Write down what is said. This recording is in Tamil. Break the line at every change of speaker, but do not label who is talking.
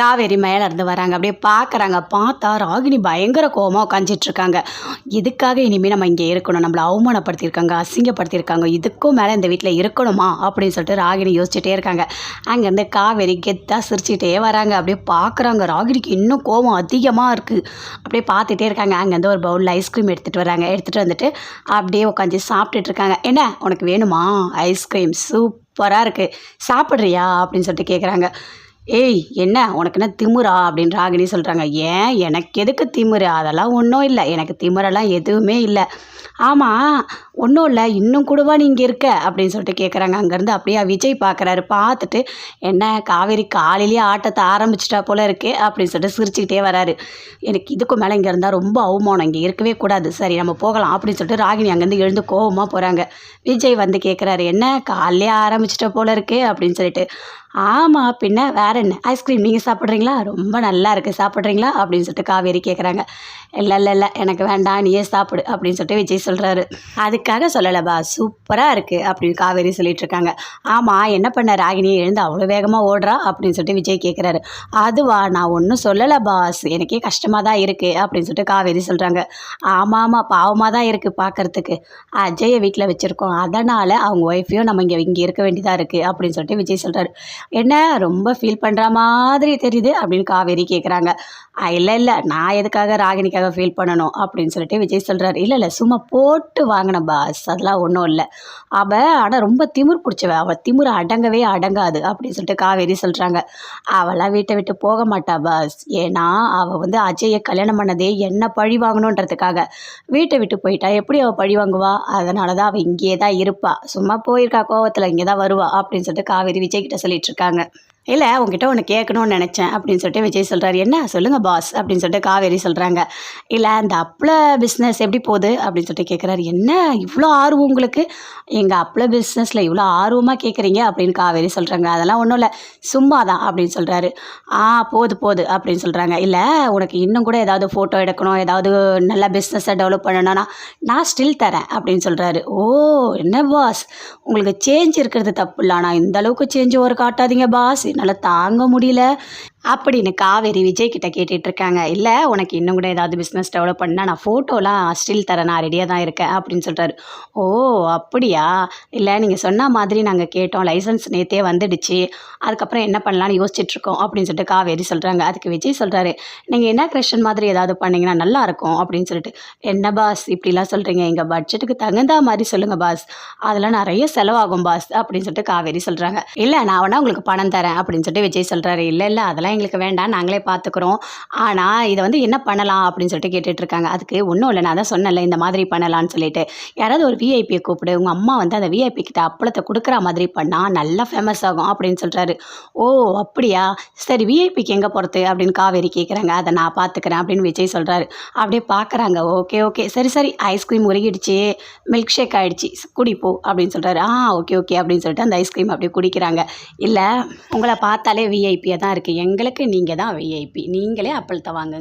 காவேரி மேலேருந்து வராங்க. அப்படியே பார்க்குறாங்க. பார்த்தா ராகினி பயங்கர கோபமாக உட்காந்துட்ருக்காங்க இதுக்காக இனிமேல் நம்ம இங்கே இருக்கணும்? நம்மளை அவமானப்படுத்தியிருக்காங்க அசிங்கப்படுத்தியிருக்காங்க. இதுக்கும் மேலே இந்த வீட்டில் இருக்கணுமா? அப்படின்னு சொல்லிட்டு ராகினி யோசிச்சுட்டே இருக்காங்க. அங்கேருந்து காவேரி கெத்தாக சிரிச்சுட்டே வராங்க. அப்படியே பார்க்குறாங்க. ராகினிக்கு இன்னும் கோவம் அதிகமாக இருக்குது அப்படியே பார்த்துட்டே இருக்காங்க. அங்கேருந்து ஒரு பவுலில் ஐஸ்கிரீம் எடுத்துகிட்டு வராங்க. எடுத்துகிட்டு வந்துட்டு அப்படியே உட்காந்து சாப்பிட்டுட்டு இருக்காங்க என்ன? உனக்கு வேணுமா? ஐஸ்கிரீம் சூப்பராக இருக்குது சாப்பிட்றியா? அப்படின்னு சொல்லிட்டு கேட்குறாங்க ஏய் என்ன? உனக்கு என்ன திமிரா? அப்படின்னு ராகினி சொல்கிறாங்க ஏன்? எனக்கு எதுக்கு திமிரு? அதெல்லாம் ஒன்றும் இல்லை. எனக்கு திமிரெல்லாம் எதுவுமே இல்லை. ஆமாம் ஒன்றும் இல்லை. இன்னும் கூடவா நீ இங்கே இருக்க? அப்படின்னு சொல்லிட்டு கேட்குறாங்க அங்கேருந்து அப்படியே விஜய் பார்க்குறாரு பார்த்துட்டு என்ன காவேரி காலையிலேயே ஆட்டத்தை ஆரம்பிச்சிட்டா போல இருக்கு? அப்படின்னு சொல்லிட்டு சிரிச்சுக்கிட்டே வராரு. எனக்கு இதுக்கு மேலே இங்கே இருந்தால் ரொம்ப அவமானம். இங்கே இருக்கவே கூடாது. சரி நம்ம போகலாம் அப்படின்னு சொல்லிட்டு ராகினி அங்கேருந்து எழுந்து கோபமாக போகிறாங்க விஜய் வந்து கேட்குறாரு என்ன காலையிலே ஆரம்பிச்சிட்ட போல இருக்கு? அப்படின்னு சொல்லிட்டு ஆமாம் பின்ன வேற என்ன? ஐஸ்கிரீம் நீங்கள் சாப்பிட்றீங்களா? ரொம்ப நல்லா இருக்குது சாப்பிட்றீங்களா? அப்படின்னு சொல்லிட்டு காவேரி கேட்குறாங்க இல்லை இல்லை இல்லை எனக்கு வேண்டாம் நீயே சாப்பிடு அப்படின்னு சொல்லிட்டு விஜய் சொல்கிறாரு அதுக்காக சொல்லலைப்பா சூப்பராக இருக்குது அப்படின்னு காவேரி சொல்லிட்டு இருக்காங்க. ஆமாம் என்ன பண்ண? ராகினி எழுந்து அவ்வளோ வேகமாக ஓடுறா அப்படின்னு சொல்லிட்டு விஜய் கேட்குறாரு அதுவா? நான் ஒன்றும் சொல்லலை பாஸ். எனக்கே கஷ்டமாக தான் இருக்குது அப்படின்னு சொல்லிட்டு காவேரி சொல்கிறாங்க ஆமாம் ஆமாம் பாவமாக தான் இருக்குது பார்க்குறதுக்கு அஜயை வீட்டில் வச்சுருக்கோம். அதனால் அவங்க ஒய்ஃபையும் நம்ம இங்கே இங்கே இருக்க வேண்டியதாக இருக்குது அப்படின்னு சொல்லிட்டு விஜய் சொல்கிறாரு என்ன ரொம்ப ஃபீல் பண்ணுற மாதிரி தெரியுது அப்படின்னு காவேரி கேட்குறாங்க இல்லை இல்லை நான் எதுக்காக ராகினிக்காக ஃபீல் பண்ணணும்? அப்படின்னு சொல்லிட்டு விஜய் சொல்கிறாரு இல்லை இல்லை சும்மா போட்டு வாங்கின பாஸ் அதெல்லாம் ஒன்றும் இல்லை. அவள் ஆனால் ரொம்ப திமிர் பிடிச்சவ. அவள் திமிர் அடங்கவே அடங்காது அப்படின்னு சொல்லிட்டு காவேரி சொல்கிறாங்க அவளாம் வீட்டை விட்டு போக மாட்டா பாஸ். ஏன்னா அவள் வந்து அஜயை கல்யாணம் பண்ணதே என்ன பழி வாங்கணுன்றதுக்காக. வீட்டை விட்டு போயிட்டா எப்படி அவள் பழி வாங்குவா? அதனால தான் அவள் இங்கேயே தான் இருப்பாள் சும்மா போயிருக்கா கோவத்தில் இங்கே தான் வருவா அப்படின்னு சொல்லிட்டு காவேரி விஜய் கிட்ட சொல்லிட்டு இருக்காங்க இல்லை உங்ககிட்ட ஒன்று கேட்கணும்னு நினச்சேன் அப்படின்னு சொல்லிட்டு விஜய் சொல்கிறாரு என்ன? சொல்லுங்கள் பாஸ் அப்படின்னு சொல்லிட்டு காவேரி சொல்கிறாங்க இல்லை அந்த அப்பள பிஸ்னஸ் எப்படி போகுது? அப்படின்னு சொல்லிட்டு கேட்குறாரு என்ன? இவ்வளோ ஆர்வம் உங்களுக்கு? எங்கள் அப்பள பிஸ்னஸில் இவ்வளோ ஆர்வமாக கேட்குறீங்க அப்படின்னு காவேரி சொல்கிறாங்க அதெல்லாம் ஒன்றும் இல்லை சும்மா தான் அப்படின்னு சொல்கிறாரு ஆ போது போது அப்படின்னு சொல்கிறாங்க இல்லை உனக்கு இன்னும் கூட ஏதாவது ஃபோட்டோ எடுக்கணும் ஏதாவது நல்ல பிஸ்னஸை டெவலப் பண்ணணும்னா நான் ஸ்டில் தரேன் அப்படின்னு சொல்கிறாரு ஓ என்ன பாஸ் உங்களுக்கு சேஞ்ச் இருக்கிறது தப்பு இல்லை. ஆனால் இந்த அளவுக்கு சேஞ்ச் ஒரு காட்டாதீங்க பாஸ் என்னால் தாங்க முடியல. அப்படின்னு காவேரி விஜய் கிட்ட கேட்டுட்டு இருக்காங்க. இல்லை உனக்கு இன்னும் கூட ஏதாவது பிஸ்னஸ் டெவலப் பண்ணால் நான் ஃபோட்டோலாம் ஸ்டில் தரேன் நான் ரெடியாக தான் இருக்கேன் அப்படின்னு சொல்கிறாரு ஓ அப்படியா? இல்லை நீங்கள் சொன்ன மாதிரி நாங்கள் கேட்டோம் லைசன்ஸ் நேற்றே வந்துடுச்சு அதுக்கப்புறம் என்ன பண்ணலாம்னு யோசிச்சுட்ருக்கோம் அப்படின்னு சொல்லிட்டு காவேரி சொல்கிறாங்க அதுக்கு விஜய் சொல்கிறாரு நீங்கள் என்ன கிரஷன் மாதிரி ஏதாவது பண்ணிங்கன்னா நல்லாயிருக்கும் அப்படின்னு சொல்லிட்டு. என்ன பாஸ் இப்படிலாம் சொல்கிறீங்க எங்கள் பட்ஜெட்டுக்கு தகுந்த மாதிரி சொல்லுங்கள் பாஸ் அதெல்லாம் நிறைய செலவாகும் பாஸ் அப்படின்னு சொல்லிட்டு காவேரி சொல்கிறாங்க இல்லை நான் வேணா உங்களுக்கு பணம் தரேன் அப்படின்னு சொல்லிட்டு விஜய் சொல்கிறாரு இல்லை இல்லை அதெல்லாம் எங்களுக்கு வேண்டாம் நாங்களே பார்த்துக்குறோம் ஆனால் இதை வந்து என்ன பண்ணலாம் அப்படின்னு சொல்லிட்டு கேட்டுட்ருக்காங்க. அதுக்கு ஒன்றும் இல்லை நான் தான் சொன்னேன்ல இந்த மாதிரி பண்ணலான்னு சொல்லிட்டு. யாராவது ஒரு விஐபியை கூப்பிடு உங்கள் அம்மா வந்து அந்த விஐபி கிட்ட அப்பளத்தை கொடுக்குற மாதிரி பண்ணால் நல்லா ஃபேமஸ் ஆகும் அப்படின்னு சொல்கிறாரு ஓ அப்படியா? சரி விஐபிக்கு எங்கே போகிறது அப்படின்னு காவேரி கேட்குறாங்க அதை நான் பார்த்துக்கிறேன் அப்படின்னு விஜய் சொல்கிறாரு அப்படியே பார்க்குறாங்க ஓகே ஓகே. சரி சரி ஐஸ்கிரீம் உருகிடுச்சு. மில்க் ஷேக் ஆகிடுச்சு குடிப்போ அப்படின்னு சொல்கிறாரு ஆ ஓகே ஓகே அப்படின்னு சொல்லிட்டு அந்த ஐஸ்கிரீம் அப்படியே குடிக்கிறாங்க. இல்லை உங்களை பார்த்தாலே விஐபியாக தான் இருக்குது எங்களுக்கு நீங்கள் தான் விஐபி நீங்களே அப்பளத்தை வாங்குங்க.